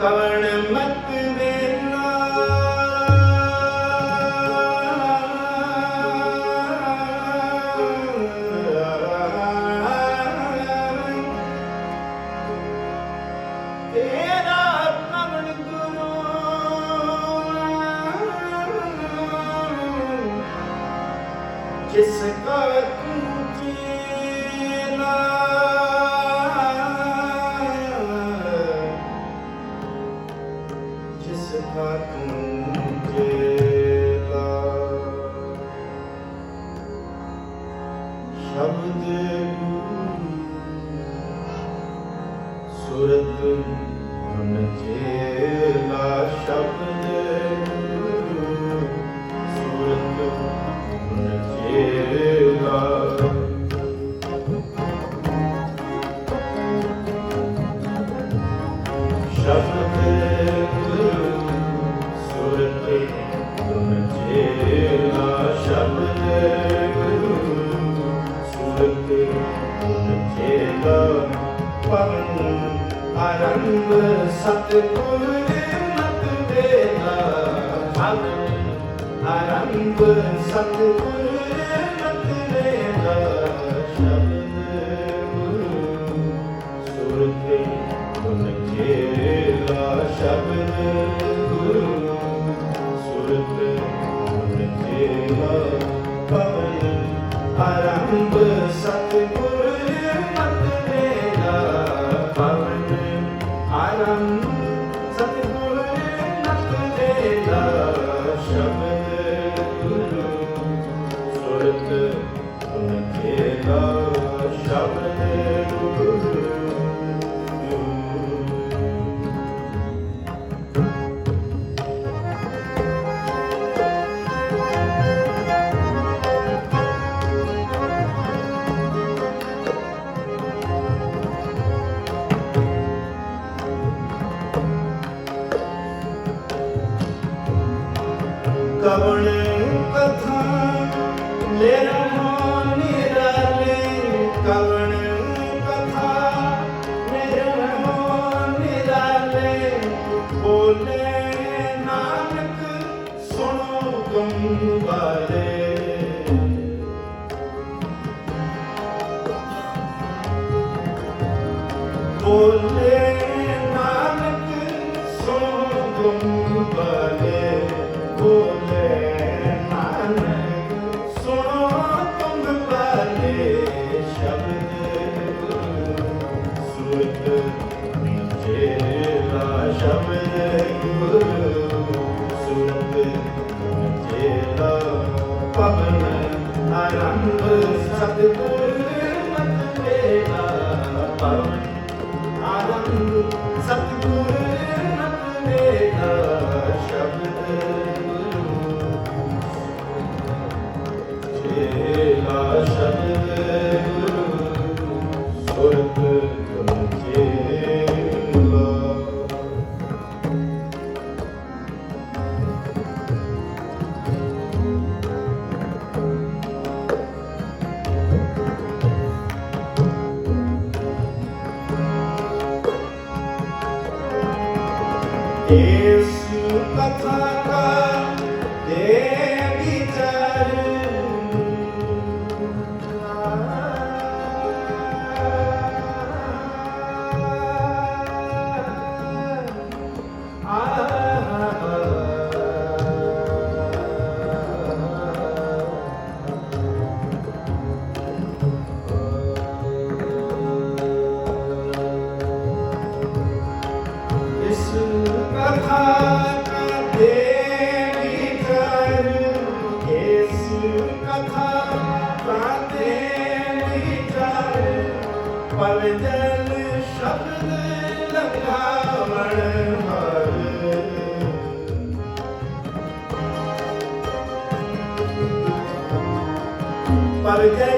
ਕਵਣ ਮਤ ਵੇਲਾ ਤੇਰਾ ਕਵਣ ਗੁਰੂ ਜਿਸ ਕਾ 잠든 ਪਵਨ ਆਰੰਭ ਸਤਿਗੁਰ ਮਤ ਦੇਨਾ ਆਰੰਭ ਸਤਿਗੁਰ ਬੋਲੇ ਨਾਨਕ ਸੋ ਗੁੰਬਲੇ ਬੋਲੇ ਨਾਨਕ ਸੁਣੋ ਤੁਮ ਬਲੇ ਸ਼ਬਦ। ਸੁਤ ਨੀਚੇ ਰਾ ਸ਼ਬਦ ਗੁਰੂ Hallelujah.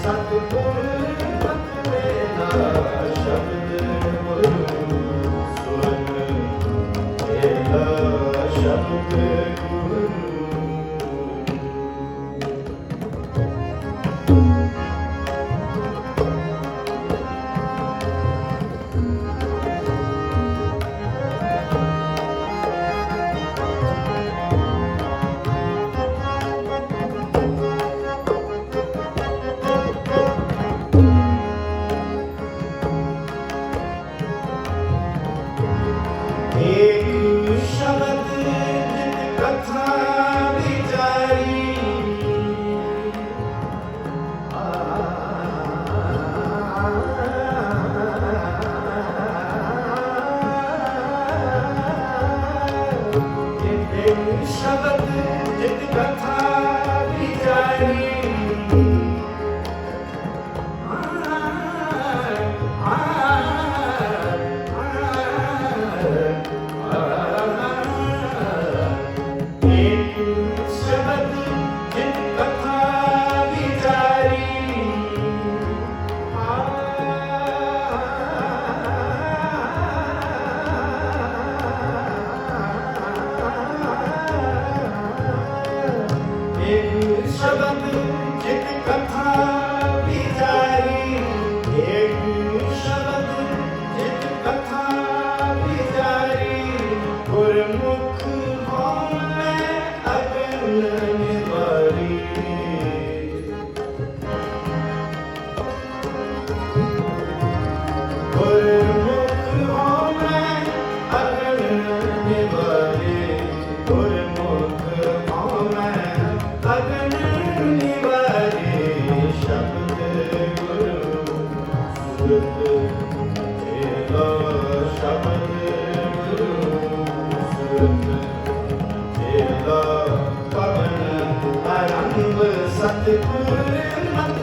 ਆਨੰਦ ਸਤਿਗੁਰ ਸਤਿਗੁਰ ਮਤ ਮੇਰਾ